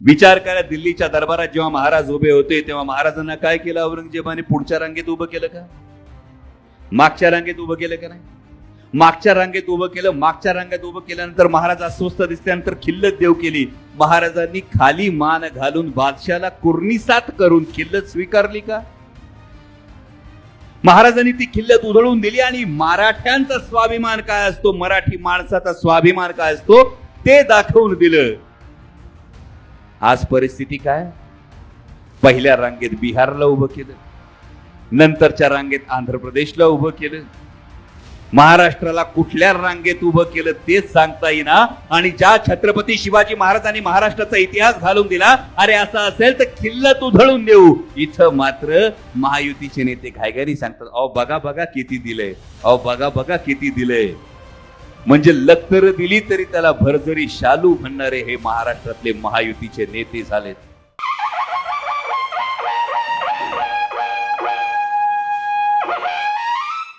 विचार करा दिल्लीच्या दरबारात जेव्हा महाराज उभे होते तेव्हा महाराजांना काय केलं औरंगजेबाने? पुढच्या रांगेत उभं केलं का? मागच्या रांगेत उभं केलं का नाही? मागच्या रांगेत उभं केलं मागच्या रांगेत उभं केल्यानंतर महाराज अस्वस्थ दिसल्यानंतर खिल्लत देव केली. महाराजांनी खाली मान घालून बादशाला कुर्निसात करून खिल्लत स्वीकारली का? महाराजांनी ती खिल्लत उधळून दिली आणि मराठ्यांचा स्वाभिमान काय असतो? मराठी माणसाचा स्वाभिमान काय असतो? ते दाखवून दिलं. आज परिस्थिती काय? पहिल्या रांगेत बिहारला उभं केलं. नंतरच्या रांगेत आंध्र प्रदेशला उभं केलं. महाराष्ट्राला कुठल्या रांगेत उभं केलं तेच सांगता येईना. आणि ज्या छत्रपती शिवाजी महाराजांनी महाराष्ट्राचा इतिहास घालून दिला अरे असं असेल तर खिल्लत उधळून देऊ. इथं मात्र महायुतीचे नेते घायघाई सांगतात अहो बघा बघा किती दिलंय. अहो बघा बघा किती दिलंय. म्हणजे लक्तर दिली तरी त्याला भरजरी शालू म्हणणारे हे महाराष्ट्रातले महायुतीचे नेते झालेत.